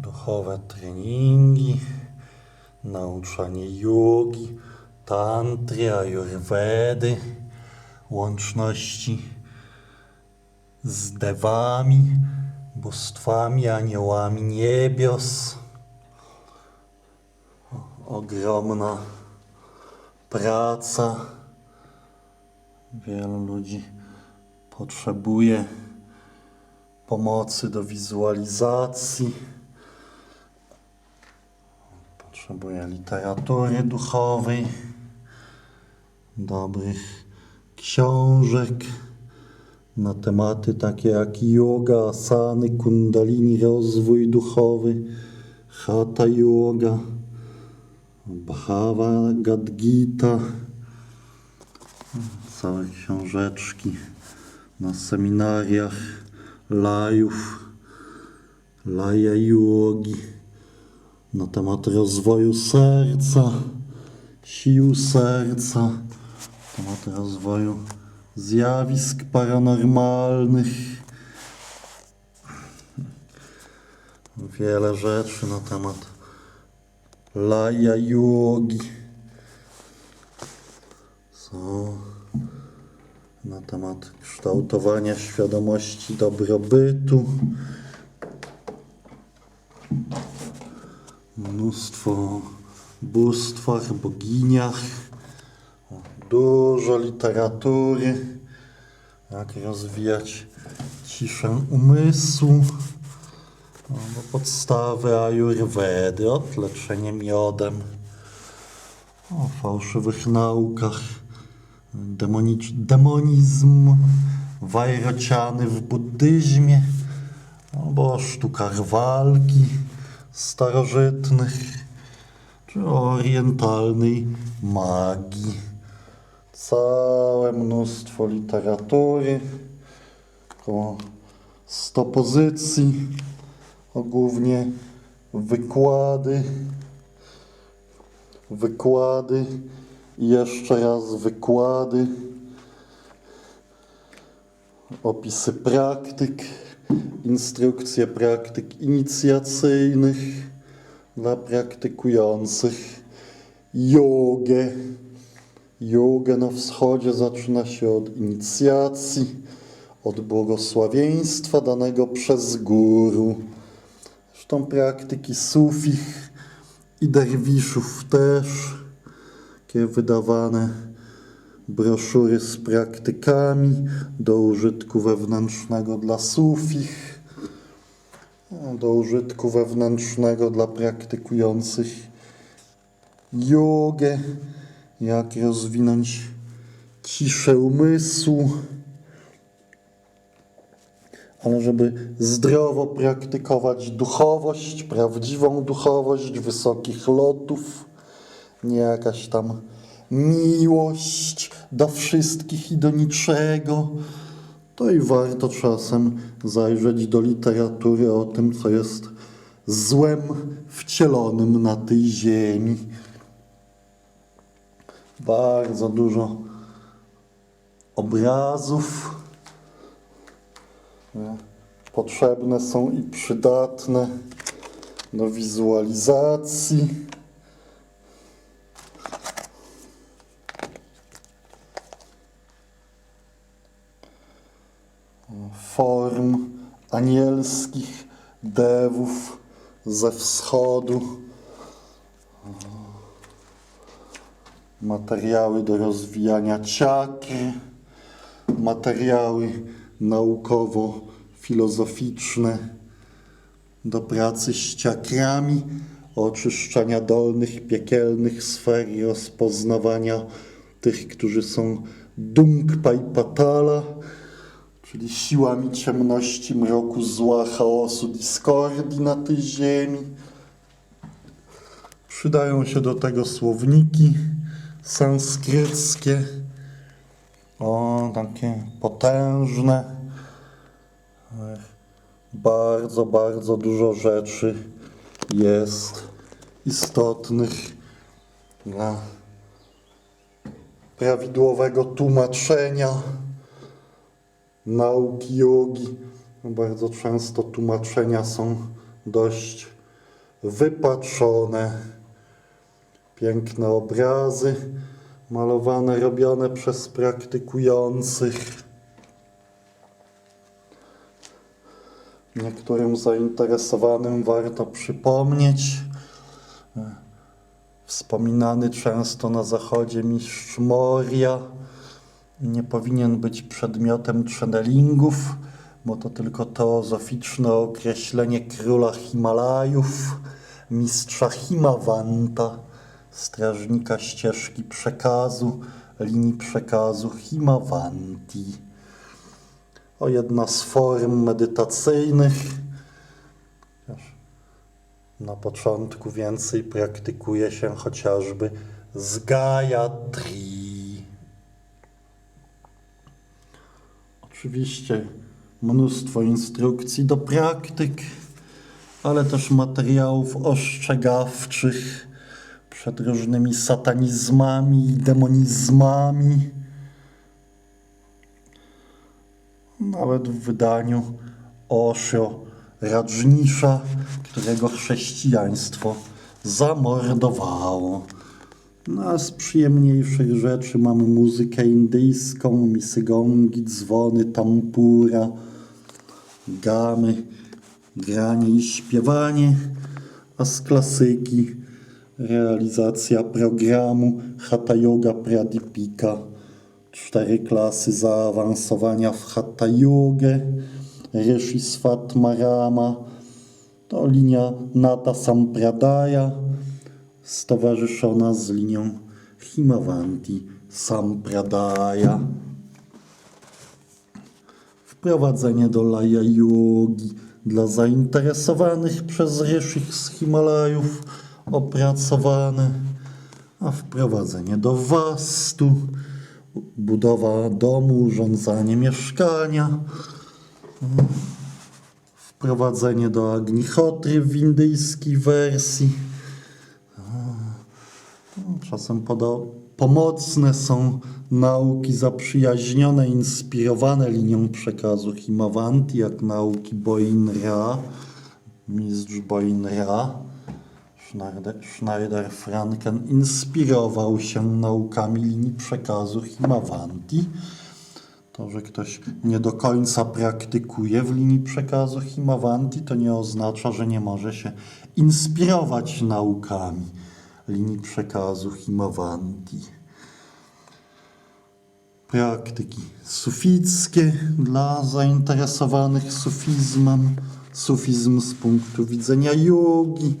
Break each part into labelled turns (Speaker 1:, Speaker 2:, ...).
Speaker 1: duchowe treningi, nauczanie jogi, tantry, ajurwedy, łączności z dewami, bóstwami, aniołami niebios. Ogromna praca. Wielu ludzi potrzebuje pomocy do wizualizacji. Potrzebuje literatury duchowej, dobrych książek na tematy takie jak yoga, asany, kundalini, rozwój duchowy, hatha yoga, Bhagavad Gita, całe książeczki na seminariach lajów, laja yogi na temat rozwoju serca, sił serca, temat rozwoju zjawisk paranormalnych. Wiele rzeczy na temat laja yogi. Są na temat kształtowania świadomości dobrobytu. Mnóstwo bóstwach, boginiach. Dużo literatury. Jak rozwijać ciszę umysłu. No, podstawy ajurwedy, od leczenia miodem, o fałszywych naukach, demonizm, wajrociany w buddyzmie, albo o sztukach walki starożytnych, czy orientalnej magii. Całe mnóstwo literatury, około 100 pozycji, o głównie wykłady, wykłady i jeszcze raz wykłady, opisy praktyk, instrukcje praktyk inicjacyjnych dla praktykujących jogę. Yoga na wschodzie zaczyna się od inicjacji, od błogosławieństwa danego przez guru. Zresztą praktyki sufich i derwiszów też, takie wydawane broszury z praktykami do użytku wewnętrznego dla sufich, do użytku wewnętrznego dla praktykujących jogę, jak rozwinąć ciszę umysłu ale żeby zdrowo praktykować duchowość, prawdziwą duchowość wysokich lotów, nie jakaś tam miłość do wszystkich i do niczego, to i warto czasem zajrzeć do literatury o tym, co jest złem wcielonym na tej ziemi. Bardzo dużo obrazów potrzebne są i przydatne do wizualizacji. Form anielskich dewów ze wschodu. Materiały do rozwijania ciakry materiały naukowo-filozoficzne do pracy z ciakrami, oczyszczania dolnych, piekielnych sfer i rozpoznawania tych, którzy są dungpa i patala, czyli siłami ciemności, mroku, zła, chaosu, diskordii na tej ziemi. Przydają się do tego słowniki sanskryckie. O, takie potężne. Bardzo, bardzo dużo rzeczy jest istotnych dla prawidłowego tłumaczenia nauki jogi. Bardzo często tłumaczenia są dość wypaczone. Piękne obrazy, malowane, robione przez praktykujących. Niektórym zainteresowanym warto przypomnieć, e, wspominany często na zachodzie mistrz Moria nie powinien być przedmiotem channelingów, bo to tylko teozoficzne określenie króla Himalajów, mistrza Himawanta, strażnika ścieżki przekazu, linii przekazu Himavanti. O jedna z form medytacyjnych. Na początku więcej praktykuje się chociażby z Gayatri. Oczywiście mnóstwo instrukcji do praktyk, ale też materiałów ostrzegawczych przed różnymi satanizmami i demonizmami. Nawet w wydaniu Osho Rajnisza, którego chrześcijaństwo zamordowało. No z przyjemniejszych rzeczy mamy muzykę indyjską, misygongi, dzwony, tampura, gamy, granie i śpiewanie, a z klasyki realizacja programu Hatha Yoga Pradipika, cztery klasy zaawansowania w Hatha Yogę, Rishi Svatmarama, to linia Nata Sampradaya, stowarzyszona z linią Himavanti Sampradaya. Wprowadzenie do Laya Yogi dla zainteresowanych przez Ryszich z Himalajów opracowane, a wprowadzenie do Wastu, budowa domu, urządzanie mieszkania, wprowadzenie do Agnihotry w indyjskiej wersji. Czasem pomocne są nauki zaprzyjaźnione, inspirowane linią przekazu Himavanti, jak nauki Boinra, mistrz Boinra. Schneider, Schneider Franken inspirował się naukami linii przekazu Himavanti. To, że ktoś nie do końca praktykuje w linii przekazu Himavanti, to nie oznacza, że nie może się inspirować naukami linii przekazu Himavanti. Praktyki sufickie dla zainteresowanych sufizmem, sufizm z punktu widzenia jogi,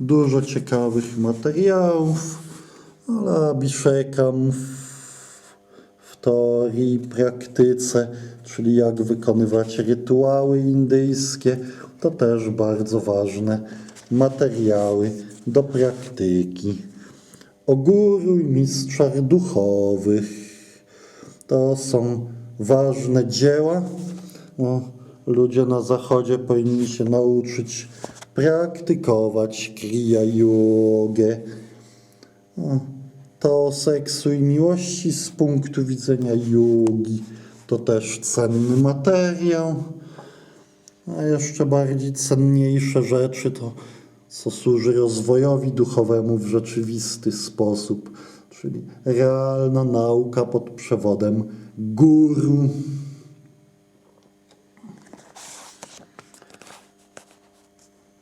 Speaker 1: dużo ciekawych materiałów, ale Abhishekam w, w teorii i praktyce, czyli jak wykonywać rytuały indyjskie, to też bardzo ważne materiały do praktyki. O guru i mistrzach duchowych. To są ważne dzieła. No, ludzie na zachodzie powinni się nauczyć praktykować kriya jogę. No, To seksu i miłości z punktu widzenia jogi to też cenny materiał. A jeszcze bardziej cenniejsze rzeczy to, co służy rozwojowi duchowemu w rzeczywisty sposób, czyli realna nauka pod przewodem guru.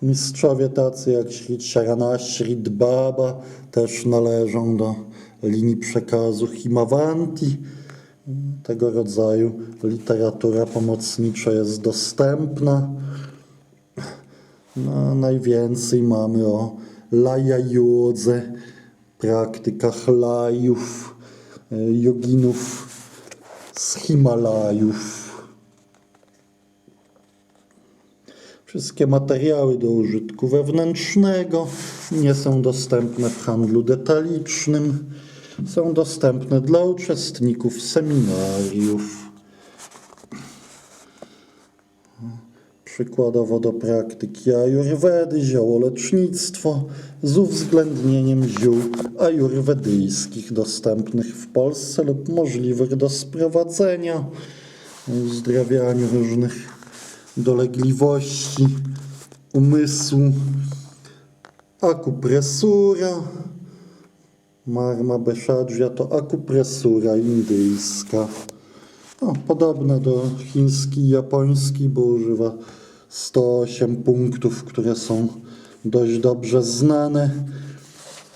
Speaker 1: Mistrzowie tacy jak Sri Charana, Sri Baba też należą do linii przekazu Himavanti. Tego rodzaju literatura pomocnicza jest dostępna. No, najwięcej mamy o Laya Jodze, praktykach lajów, e, joginów z Himalajów. Wszystkie materiały do użytku wewnętrznego nie są dostępne w handlu detalicznym. Są dostępne dla uczestników seminariów. Przykładowo do praktyki ajurwedy, ziołolecznictwo z uwzględnieniem ziół ajurwedyjskich dostępnych w Polsce lub możliwych do sprowadzenia, uzdrawianiu różnych dolegliwości umysłu, akupresura. Marma Beszadżia to akupresura indyjska. No, podobne do chiński i japoński, bo używa 108 punktów, które są dość dobrze znane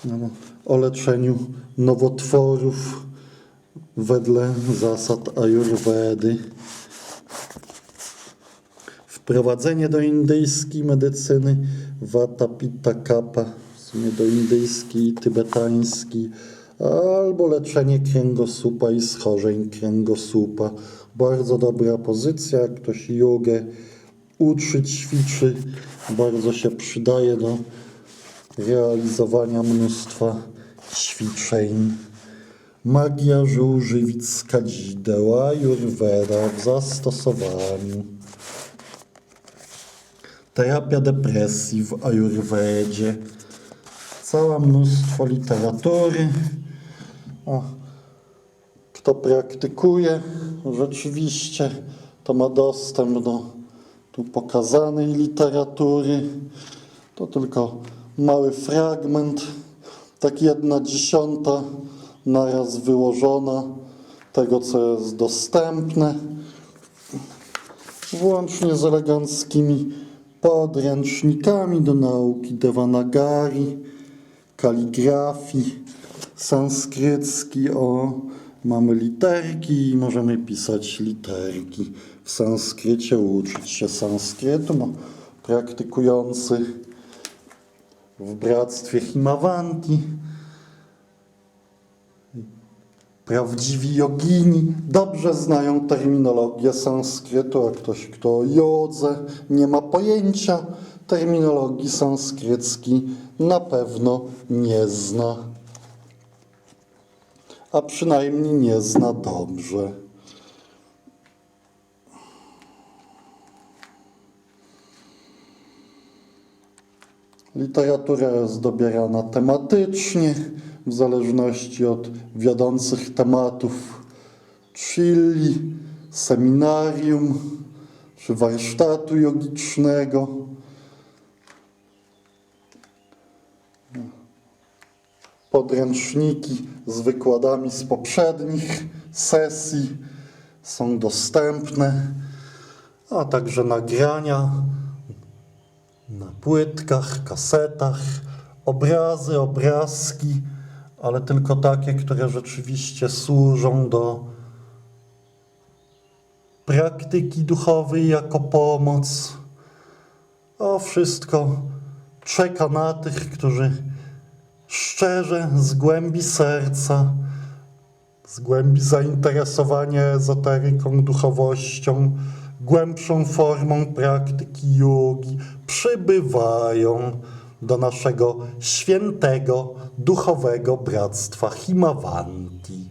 Speaker 1: no, o leczeniu nowotworów wedle zasad ajurwedy. Wprowadzenie do indyjskiej medycyny Vata Pitta Kappa, w sumie do indyjskiej i tybetańskiej, albo leczenie kręgosłupa i schorzeń kręgosłupa. Bardzo dobra pozycja, jak ktoś jogę uczy, ćwiczy, bardzo się przydaje do realizowania mnóstwa ćwiczeń. Magia żół żywic kadzideła, Jurweda w zastosowaniu. Terapia depresji w Ajurwedzie. Całe mnóstwo literatury. O, kto praktykuje, rzeczywiście to ma dostęp do tu pokazanej literatury. To tylko mały fragment, tak jedna dziesiąta naraz wyłożona tego, co jest dostępne. Włącznie z eleganckimi podręcznikami do nauki Devanagari, kaligrafii, sanskrycki, o, mamy literki i możemy pisać literki w sanskrycie, uczyć się sanskrytu, no, praktykujący w bractwie Himavanti, Prawdziwi jogini dobrze znają terminologię sanskrytu, a ktoś, kto o jodze nie ma pojęcia terminologii sanskryckiej, na pewno nie zna. A przynajmniej nie zna dobrze. Literatura jest dobierana tematycznie, w zależności od wiodących tematów chilli, seminarium czy warsztatu jogicznego. Podręczniki z wykładami z poprzednich sesji są dostępne, a także nagrania na płytkach, kasetach, obrazy, obrazki, ale tylko takie, które rzeczywiście służą do praktyki duchowej jako pomoc. O wszystko czeka na tych, którzy szczerze, z głębi serca, z głębi zainteresowania ezoteryką, duchowością, głębszą formą praktyki jogi przybywają do naszego świętego, duchowego bractwa Himavanti.